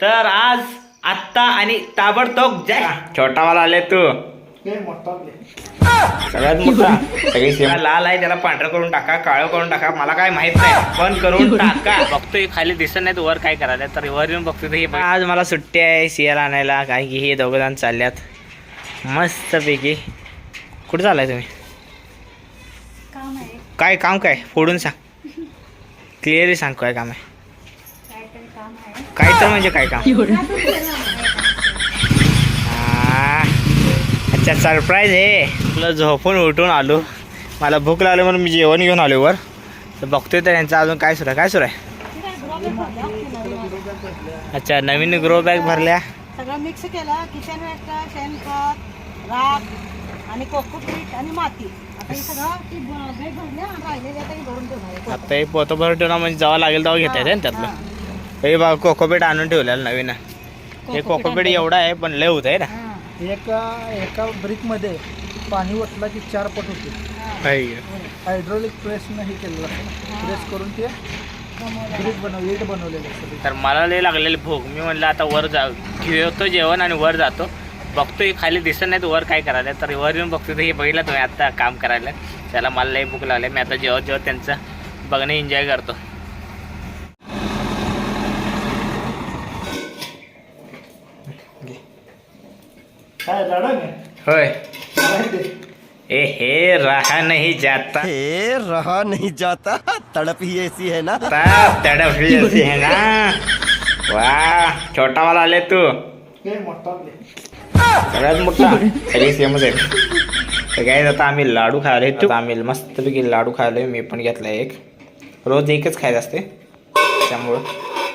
तर आज आत्ता आणि ताबडतोब जय छोटावाला आले तू. सगळ्यात मोठा. सगळी सेवा लाल आहे त्याला पांढरं करून टाका काळं करून टाका. मला काय माहीत नाही. पण करून टाका. बघतोय खाली दिसत नाही वर काय करायला तर वर येऊन बघतोय तर हे बघ. आज मला सुट्टी आहे सियाल आणायला. काय की हे दोघं जण चालल्यात. मस्तपैकी. कुठं चाललाय तुम्ही? काम आहे. काय काम काय? फोडून सांग. क्लिअरली सांग काय काम आहे. काय तर म्हणजे काय काम? अच्छा सरप्राईज आहे तुला झोपून उठून आलो. मला भूक लागली म्हणून मी जेवण घेऊन आलो वर. तर बघतोय तर यांचं अजून काय सुरू आहे. काय सुरू आहे? अच्छा नवीन ग्रो बॅग भरल्या. सगळं मिक्स केलं. किचन वेस्ट शेणखत राख आणि कोकोपीट आणि माती. आता हे हे भरून ठेवणार हे पोतं भरून ठेवणं म्हणजे जेव्हा लागेल तेव्हा घेता येते ना त्यातलं. हे बघा कोकोपीट आणून ठेवलेलं नवीन. आहे. हे कोकोपीट एवढं आहे पण लय होत आहे ना. हा. एका एका ब्रिकमध्ये पाणी ओतला की चार पट होते. हायड्रोलिक प्रेसनं हे केलेलं प्रेस करून ते ब्रिक बनव वीट बनवलेलं तर मला लय लागलेली भूक. मी म्हणलं आता वर जा घेतो जेवण आणि वर जातो. बघतोय खाली दिसत नाही वर काय करायला. तर वर येऊन बघतोय तर हे बघितलं तुम्ही आता काम करायला. त्याला मला लय भूक लागले. मी आता जेव्हा जेव्हा त्यांचं बघणं एन्जॉय करतो. काय होय. ए हे रहा नहीं जाता. हे रहा नहीं जाता. तड़प ही ऐसी है ना. तब तड़प ही ऐसी है ना. वाह छोटा वाला आले तू. हे मोठा सगळ्यात मोठा. सगळी सेमच आहे. तर काय आता आम्ही लाडू खायला तू आम्ही मस्तपैकी लाडू खायलोय मी पण घेतला एक. रोज एकच खायचं असते. त्यामुळं.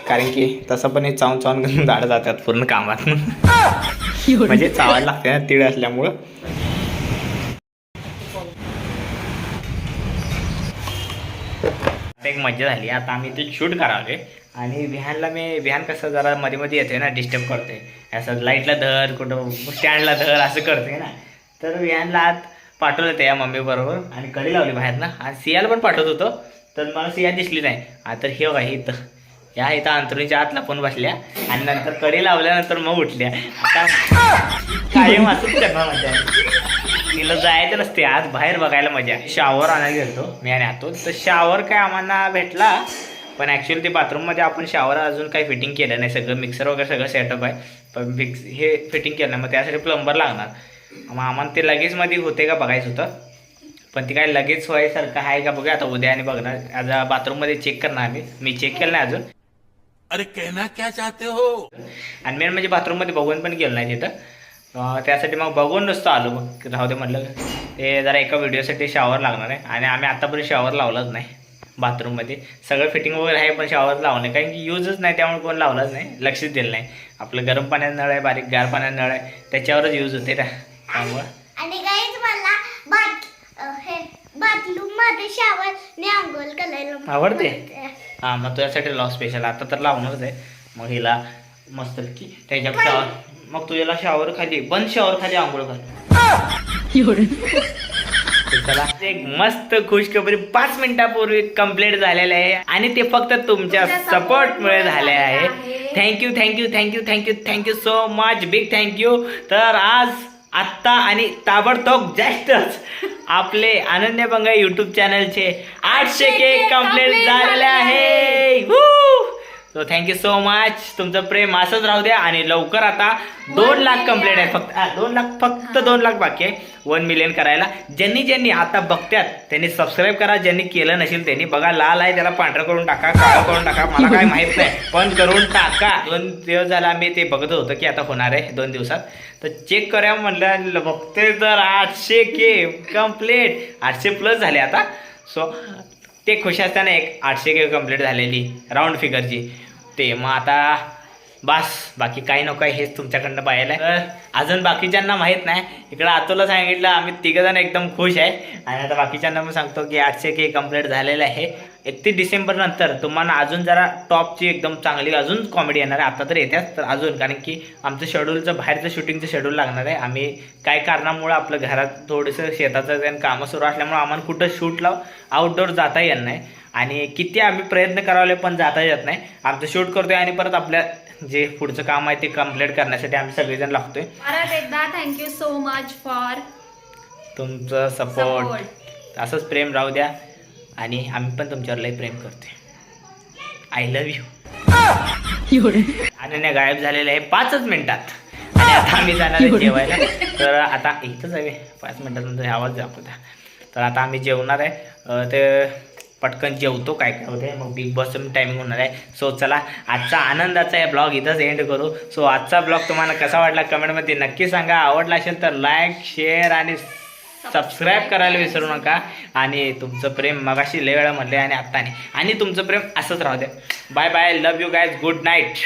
कारण की तसं पण हे चावून चावून झाडं जातात पूर्ण कामात. म्हणजे चावायला लागते ना तीळ असल्यामुळं. आता एक मजा झाली. आता आम्ही ते शूट करावे आणि विहानला मी विहान कसं जरा मध्ये मध्ये येते ना डिस्टर्ब करते असं लाईटला धर कुठं स्टँडला धर असं करते ना. तर विहानला आत पाठवलं त्या मम्मी बरोबर. आणि कडी लावली बाहेर ना आणि सियाला पण पाठवत होतो. तर मला सिया दिसली नाही. आता हे बघा इथं. ह्या इथं अंतरुणीच्या आत लपून बसल्या. आणि नंतर कडी लावल्यानंतर मग उठल्या. आता कायम असंच करणार तिला जायचं नसते. आज बाहेर बघायला मजा. शावर आणायला गेलतो मी आणि आतो तर शावर काय आम्हाला भेटला पण ॲक्च्युली ते बाथरूममध्ये आपण शावर अजून काही फिटिंग केलं नाही. सगळं मिक्सर वगैरे सगळं सेटअप आहे. पण मिक्स हे फिटिंग केलं नाही. मग त्यासाठी प्लंबर लागणार. मग आम्हाला ते लगेचमध्ये होते का बघायचं होतं. पण ते काय लगेच व्हायसारखं आहे का बघूया. आता उद्या आणि बघणार. आज बाथरूममध्ये चेक करणार आम्ही. मी चेक केलं नाही अजून. अरे कहना क्या चाहते हो? आणि मेन म्हणजे बाथरूममध्ये बघून पण गेलो नाही तिथं. त्यासाठी मग बघून नुसतं आलो मग राहू दे म्हटलं. ते जरा एका व्हिडिओसाठी शॉवर लागणार आहे. आणि आम्ही आतापर्यंत शॉवर लावलाच नाही बाथरूममध्ये सगळं फिटिंग वगैरे आहे पण शॉवर लावलं नाही कारण की यूजच नाही त्यामुळे कोण लावलाच नाही. लक्षच दिलं नाही. आपलं गरम पाण्यात नळ आहे बारीक गार पाण्यात नळ आहे. त्याच्यावरच यूज होते ना त्यामुळं. आणि गाईज मला बाथ हे बाथरूममध्ये शावर ने आंघोळ करायला आवडते? हां मग तुझ्यासाठी लॉ स्पेशल आता तर लावणारच आहे. मग हिला मस्त की त्याच्या शॉवर मग तुझ्याला शॉवर खाली बंद शॉवर खाली आंघोळ कर चला. एक मस्त खुशखबरी पाच मिनिटापूर्वी कंप्लीट झालेले आहे. आणि ते फक्त तुमच्या सपोर्टमुळे झाले आहे. Thank you thank you thank you thank you thank you so much big thank you तर आज आत्ता आणि ताबडतोब जास्तच आपले अनन्य बंगा युट्यूब चॅनलचे आठशे के कंप्लीट झालेले आहे. सो थँक्यू सो मच तुमचं प्रेम असंच राहू द्या आणि लवकर आता दोन लाख कंप्लीट आहे. फक्त दोन लाख फक्त दोन लाख बाकी आहे. वन मिलियन करायला. ज्यांनी ज्यांनी आता बघत्यात त्यांनी सबस्क्राईब करा. ज्यांनी केलं नसेल त्यांनी बघा. लाल आहे त्याला पांढरं करून टाका काळं करून टाका. मला काय माहीत नाही. पण करून टाका. दोन दिवस झाला आम्ही ते बघत होतो की आता होणार आहे दोन दिवसात. तर चेक करूया म्हणलं बघते तर आठशे के कंप्लीट आठशे प्लस झाले आता. सो ते खुश असताना एक आठशे के कंप्लीट झालेली. राऊंड फिगरची ते मग आता बस बाकी काही नको आहे हेच तुमच्याकडनं पाहायला तर अजून बाकीच्यांना माहीत नाही. इकडं आतोला सांगितलं आम्ही तिघंजण एकदम खुश आहे. आणि आता बाकीच्यांना पण सांगतो की आठशे के कंप्लीट झालेलं आहे. एकतीस डिसेंबर नंतर तुम्हाला अजून जरा टॉपची एकदम चांगली अजून कॉमेडी येणार आहे. आता तर येत्याच तर अजून कारण की आमचं शेड्यूलचं बाहेरचं शूटिंगचं शेड्यूल लागणार आहे. आम्ही काय कारणामुळं आपलं घरात थोडंसं शेताचं कामं सुरू असल्यामुळं आम्हाला कुठं शूट लाव आउटडोर जाता येत नाही. आणि किती आम्ही प्रयत्न करावले पण जाता येत नाही. आमचं शूट करतोय आणि परत आपल्या जे पुढचं काम आहे ते कंप्लीट करण्यासाठी आम्ही सगळेजण लागतोय. परत एकदा thank you so much for तुमचं सपोर्ट असंच प्रेम राहू द्या. आणि आम्ही पण तुमच्यावर लई प्रेम करतोय. आय लव्ह यू अनन्या गायब झालेले आहे पाचच मिनिटात. आणि आता आम्ही जाणार आहे जेवायला. तर आता इथंच आहे पाच मिनिटानंतर आवाज दाखवता तर आता आम्ही जेवणार आहे. ते पटकन जेवतो काय काय होते मग बिग बॉसचं टायमिंग होणार आहे. सो चला आजचा आनंदाचा आहे ब्लॉग इथंच एंड करू. सो आजचा ब्लॉग तुम्हाला कसा वाटला? कमेंटमध्ये नक्की सांगा. आवडला असेल तर लाईक शेअर आणि सबस्क्राईब करायला विसरू नका. आणि तुमचं प्रेम मगाशी लय वेळा म्हणले आणि आत्ताने आणि तुमचं प्रेम असंच राहू द्या bye bye love you guys good night